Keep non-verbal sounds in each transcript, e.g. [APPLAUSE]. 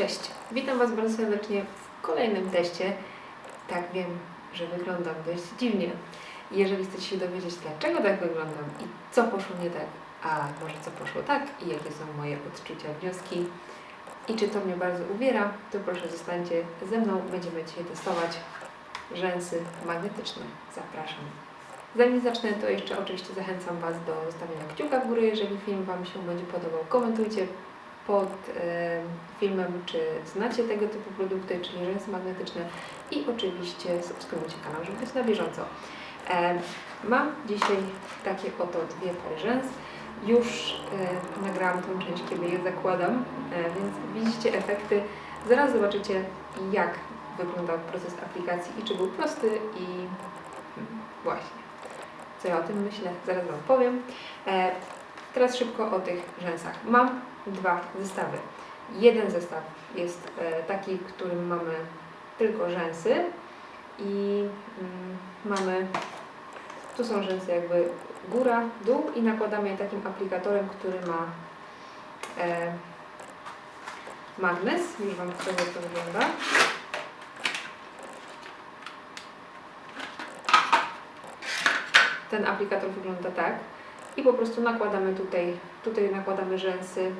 Cześć, witam Was bardzo serdecznie w kolejnym teście. Tak, wiem, że wyglądam dość dziwnie. Jeżeli chcecie się dowiedzieć, dlaczego tak wyglądam i co poszło nie tak, a może co poszło tak i jakie są moje odczucia, wnioski i czy to mnie bardzo uwiera, to proszę zostańcie ze mną. Będziemy dzisiaj testować rzęsy magnetyczne. Zapraszam. Zanim zacznę, to jeszcze oczywiście zachęcam Was do zostawienia kciuka w górę, jeżeli film Wam się będzie podobał. Komentujcie pod filmem, czy znacie tego typu produkty, czyli rzęsy magnetyczne i oczywiście subskrybujcie kanał, żeby być na bieżąco. Mam dzisiaj takie oto dwie pary rzęs. Już nagrałam tą część, kiedy je zakładam, e, więc widzicie efekty. Zaraz zobaczycie, jak wyglądał proces aplikacji i czy był prosty i hmm, właśnie. Co ja o tym myślę, zaraz Wam powiem. E, teraz szybko o tych rzęsach. Mam dwa zestawy. Jeden zestaw jest e, taki, w którym mamy tylko rzęsy i mm, mamy, tu są rzęsy jakby góra, dół i nakładamy je takim aplikatorem, który ma e, magnes. Już Wam pokażę, jak to wygląda. Ten aplikator wygląda tak i po prostu nakładamy tutaj, tutaj nakładamy rzęsy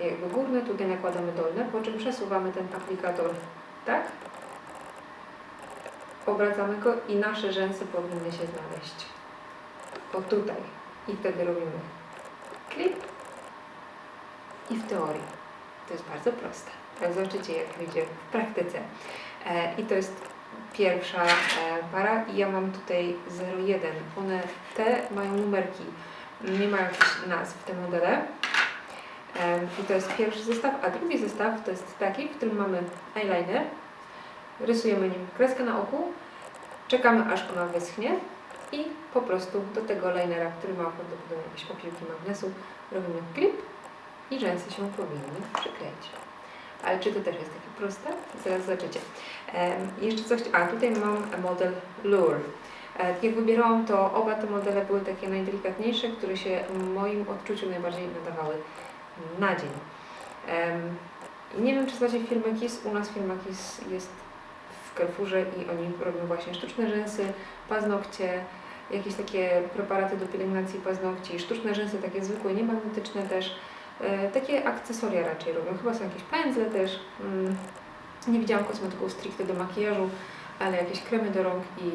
jakby górne, tutaj nakładamy dolne, po czym przesuwamy ten aplikator tak, obracamy go i nasze rzęsy powinny się znaleźć. O tutaj. I wtedy robimy klip i w teorii. To jest bardzo proste. Tak zobaczycie jak wyjdzie w praktyce. E, I to jest pierwsza e, para i ja mam tutaj 01. One te mają numerki, nie mają jakichś nazw te modele. I to jest pierwszy zestaw, a drugi zestaw to jest taki, w którym mamy eyeliner, rysujemy nim kreskę na oku, czekamy aż ona wyschnie i po prostu do tego linera, który ma prawdopodobnie jakieś opiłki magnesu, robimy klip i rzęsy się powinny przykleić. Ale czy to też jest takie proste? Zaraz zobaczycie. Jeszcze coś, a tutaj mam model Lure. E, Jak wybierałam, to oba te modele były takie najdelikatniejsze, które się moim odczuciu najbardziej nadawały na dzień. Nie wiem, czy znacie firmę Kiss. U nas firma Kiss jest w Carrefourze i oni robią właśnie sztuczne rzęsy, paznokcie, jakieś takie preparaty do pielęgnacji paznokci, sztuczne rzęsy, takie zwykłe, niemagnetyczne też. E, takie akcesoria raczej robią. Chyba są jakieś pędzle też. Mm, nie widziałam kosmetyków stricte do makijażu, ale jakieś kremy do rąk i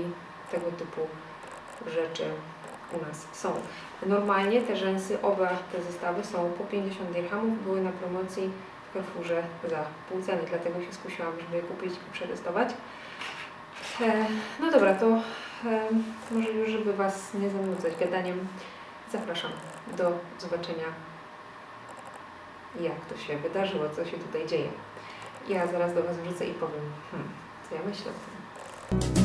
tego typu rzeczy u nas są. Normalnie te rzęsy, oba te zestawy są po 50 dirhamów, były na promocji w Carrefourze za pół ceny, dlatego się skusiłam, żeby je kupić i przetestować. E, no dobra, to e, może już, żeby Was nie zanudzać gadaniem, zapraszam do zobaczenia, jak to się wydarzyło, co się tutaj dzieje. Ja zaraz do Was wrócę i powiem, hmm, co ja myślę o tym.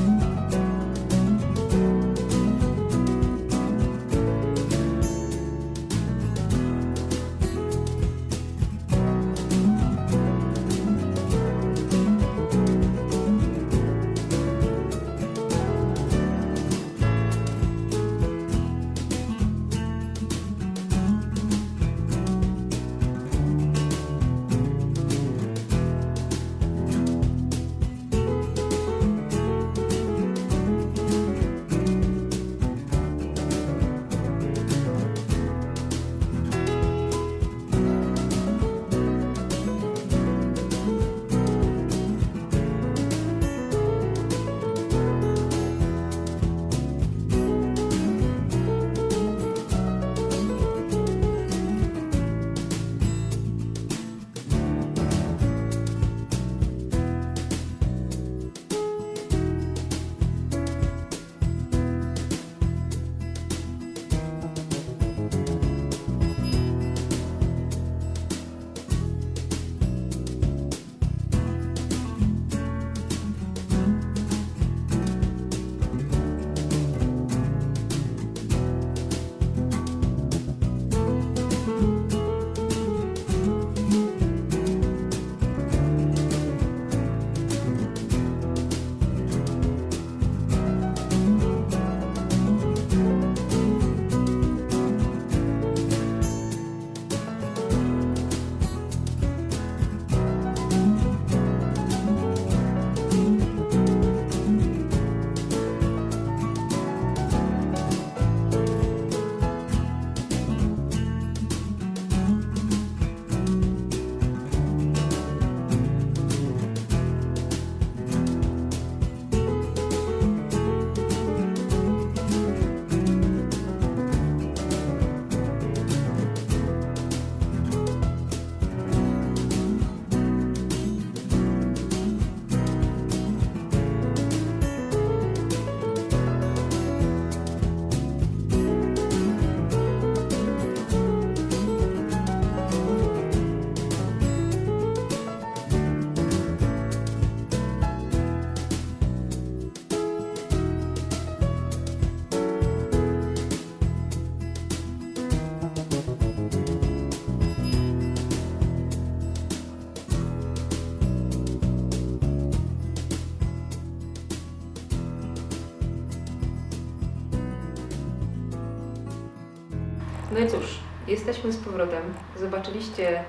No i cóż, jesteśmy z powrotem. Zobaczyliście,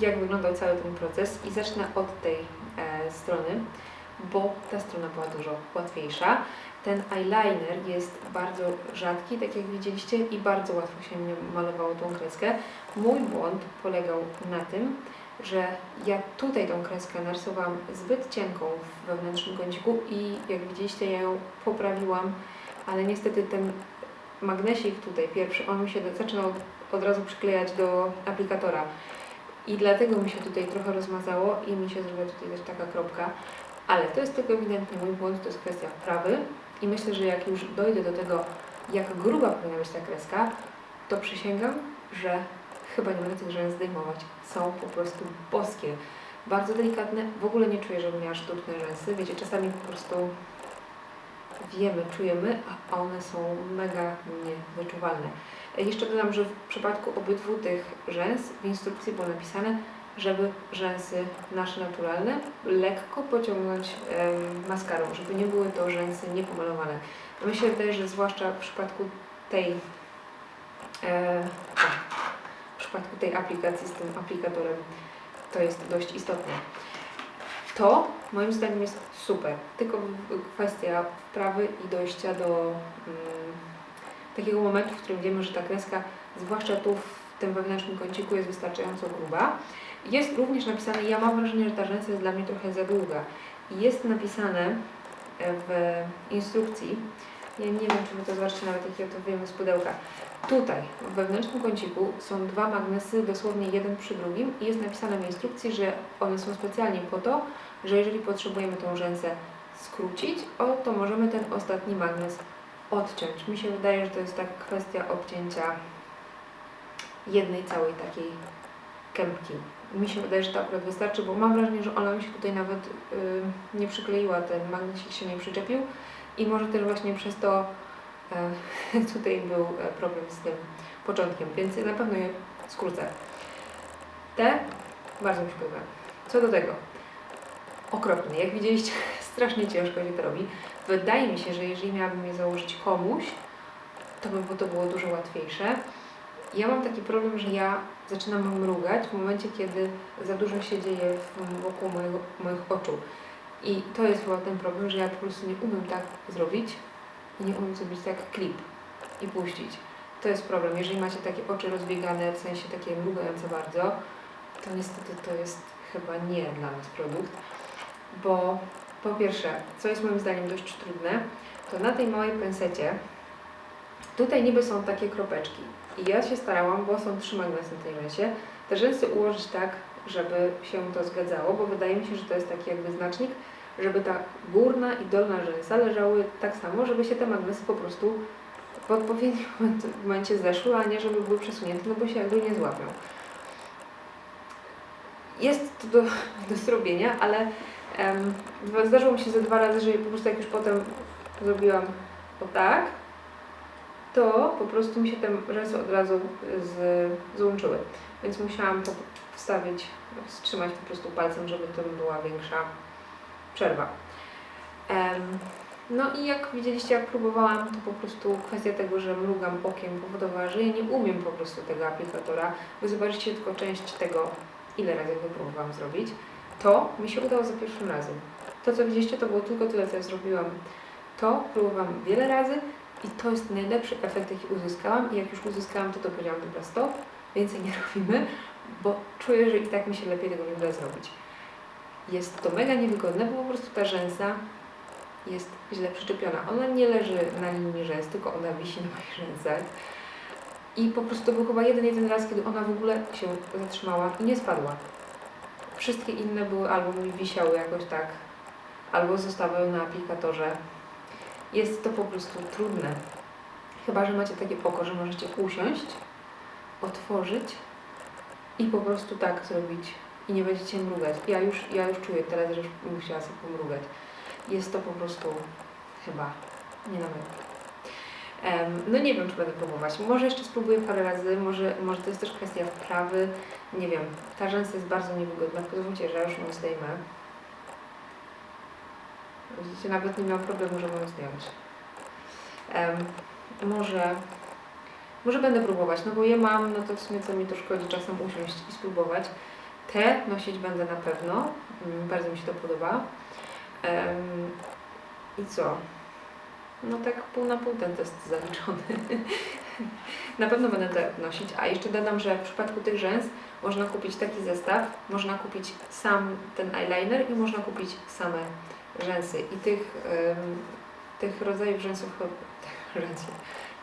jak wyglądał cały ten proces i zacznę od tej e, strony, bo ta strona była dużo łatwiejsza. Ten eyeliner jest bardzo rzadki, tak jak widzieliście, i bardzo łatwo się mnie malowało tą kreskę. Mój błąd polegał na tym, że ja tutaj tą kreskę narysowałam zbyt cienką w wewnętrznym kąciku i jak widzieliście, ja ją poprawiłam, ale niestety ten magnesik tutaj pierwszy, on mi się zaczynał od razu przyklejać do aplikatora. I dlatego mi się tutaj trochę rozmazało i mi się zrobiła tutaj też taka kropka. Ale to jest tylko ewidentnie mój błąd, to jest kwestia wprawy. I myślę, że jak już dojdę do tego, jak gruba powinna być ta kreska, to przysięgam, że chyba nie będę tych rzęs zdejmować. Są po prostu boskie. Bardzo delikatne. W ogóle nie czuję, żebym miała sztuczne rzęsy. Wiecie, czasami po prostu wiemy, czujemy, a one są mega niewyczuwalne. Jeszcze dodam, że w przypadku obydwu tych rzęs w instrukcji było napisane, żeby rzęsy nasze naturalne lekko pociągnąć maskarą, żeby nie były to rzęsy niepomalowane. Się wydaje, że zwłaszcza w przypadku tej e, o, w przypadku tej aplikacji z tym aplikatorem to jest dość istotne. To moim zdaniem jest super, tylko kwestia wprawy i dojścia do mm, takiego momentu, w którym wiemy, że ta kreska, zwłaszcza tu w tym wewnętrznym kąciku jest wystarczająco gruba. Jest również napisane, ja mam wrażenie, że ta rzęsa jest dla mnie trochę za długa. Jest napisane e, w instrukcji, ja nie wiem, czy wy to zobaczycie nawet, jak ja to wyjmę z pudełka. Tutaj, w wewnętrznym kąciku są dwa magnesy, dosłownie jeden przy drugim i jest napisane w instrukcji, że one są specjalnie po to, że jeżeli potrzebujemy tą rzęsę skrócić, o, to możemy ten ostatni magnes odciąć. Mi się wydaje, że to jest tak kwestia obcięcia jednej całej takiej kępki. Mi się wydaje, że to akurat wystarczy, bo mam wrażenie, że ona mi się tutaj nawet y, nie przykleiła, ten magnesik się nie przyczepił i może też właśnie przez to e, [LAUGHS] tutaj był e, problem z tym początkiem, więc na pewno je skrócę. Te bardzo mi się podobają. Co do tego, okropny. Jak widzieliście, [LAUGHS] strasznie ciężko się to robi. Wydaje mi się, że jeżeli miałabym je założyć komuś, to by to było dużo łatwiejsze. Ja mam taki problem, że ja zaczynam mrugać w momencie, kiedy za dużo się dzieje wokół mojego, moich oczu. I to jest chyba ten problem, że ja po prostu nie umiem tak zrobić i nie umiem zrobić tak klip i puścić. To jest problem. Jeżeli macie takie oczy rozbiegane, w sensie takie mrugające bardzo, to niestety to jest chyba nie dla nas produkt, bo po pierwsze, co jest moim zdaniem dość trudne, to na tej małej pensecie tutaj niby są takie kropeczki i ja się starałam, bo są trzy magnesy na tej rzęsie, te rzęsy ułożyć tak, żeby się to zgadzało, bo wydaje mi się, że to jest taki jakby znacznik, żeby ta górna i dolna rzęsa leżały tak samo, żeby się te magnesy po prostu w odpowiednim [LAUGHS] momencie zeszły, a nie żeby były przesunięte, no bo się jakby nie złapią. Jest to do, [LAUGHS] do zrobienia, ale dwa- zdarzyło mi się ze dwa razy, że po prostu jak już potem zrobiłam o tak, to po prostu mi się te rzęsy od razu z, złączyły. Więc musiałam to wstawić, wstrzymać po prostu palcem, żeby to była większa przerwa. Em, no i jak widzieliście, jak próbowałam, to po prostu kwestia tego, że mrugam okiem powodowała, że ja nie umiem po prostu tego aplikatora. Wy zobaczycie tylko część tego, ile razy go próbowałam zrobić. To mi się udało za pierwszym razem. To, co widzieliście, to było tylko tyle, co ja zrobiłam. To próbowałam wiele razy i to jest najlepszy efekt, jaki uzyskałam. I jak już uzyskałam, to to powiedziałam, dobra, stop, więcej nie [LAUGHS] robimy, bo czuję, że i tak mi się lepiej tego nie uda zrobić. Jest to mega niewygodne, bo po prostu ta rzęsa jest źle przyczepiona. Ona nie leży na linii rzęs, tylko ona wisi na moich rzęsach. I po prostu to był chyba jeden, jeden raz, kiedy ona w ogóle się zatrzymała i nie spadła. Wszystkie inne były albo mi wisiały jakoś tak, albo zostały na aplikatorze. Jest to po prostu trudne. Chyba, że macie takie oko, że możecie usiąść, otworzyć i po prostu tak zrobić i nie będziecie mrugać. Ja już, ja już czuję teraz, że już musiała sobie pomrugać. Jest to po prostu chyba nie na metę. Em, no nie wiem, czy będę próbować. Może jeszcze spróbuję parę razy, może, może to jest też kwestia wprawy. Nie wiem, ta rzęsa jest bardzo niewygodna. Pozwólcie, że już ją zdejmę. Widzicie, nawet nie miał problemu, żeby ją zdjąć. Em, może, Może będę próbować, no bo je mam, no to w sumie co mi to szkodzi czasem usiąść i spróbować. Te nosić będę na pewno, mm, bardzo mi się to podoba. Em, I co? No tak pół na pół ten test zaliczony. na pewno będę te nosić, a jeszcze dodam, że w przypadku tych rzęs można kupić taki zestaw, można kupić sam ten eyeliner i można kupić same rzęsy. I tych, em, tych rodzajów rzęsów, [LAUGHS] rzęsów,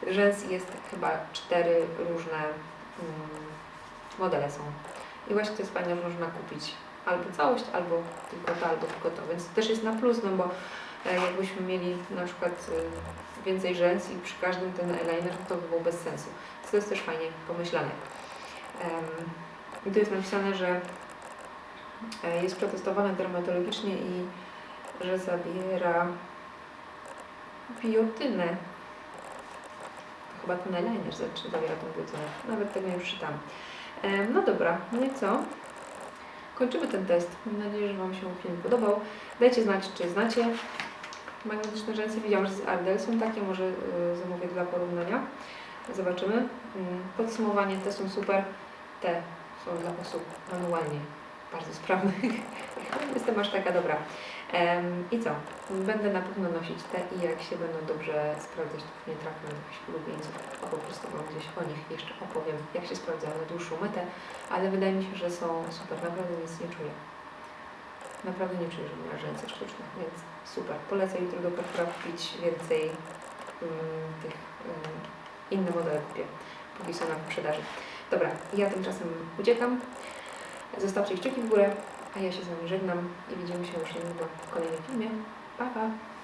rzęs jest chyba cztery różne mm, modele są. I właśnie to jest fajne, że można kupić albo całość, albo tylko to, albo tylko to. Więc to też jest na plus, no bo jakbyśmy mieli na przykład e, więcej rzęs i przy każdym ten eyeliner, to by było bez sensu. To jest też fajnie pomyślane. I tu jest napisane, że e, jest przetestowane dermatologicznie i że zawiera biotynę. Chyba ten eyeliner zawiera tą biotynę. Nawet tego nie przeczytam. No dobra, no i co? Kończymy ten test. Mam nadzieję, że Wam się film podobał. Dajcie znać, czy znacie magnetyczne rzęsy. Widziałam, że z Ardell są takie, może y, zamówię dla porównania. Zobaczymy. Mm, Podsumowanie, te są super. Te są dla osób manualnie bardzo sprawnych. [LAUGHS] Jestem aż taka dobra. I co? Będę na pewno nosić te i jak się będą dobrze sprawdzać, to pewnie trafię na jakichś ulubieńców, a po prostu Wam gdzieś o nich jeszcze opowiem, jak się sprawdzają na dłuższą metę, ale wydaje mi się, że są super, naprawdę nic nie czuję. Naprawdę nie miała rzęsy sztuczne, więc super. Polecę jutro do kupić więcej mm, tych mm, inne modele kupię, póki są na wyprzedaży. Dobra, ja tymczasem uciekam. Zostawcie kciuki w górę, a ja się z Wami żegnam i widzimy się już niedługo w kolejnym filmie. Pa, pa!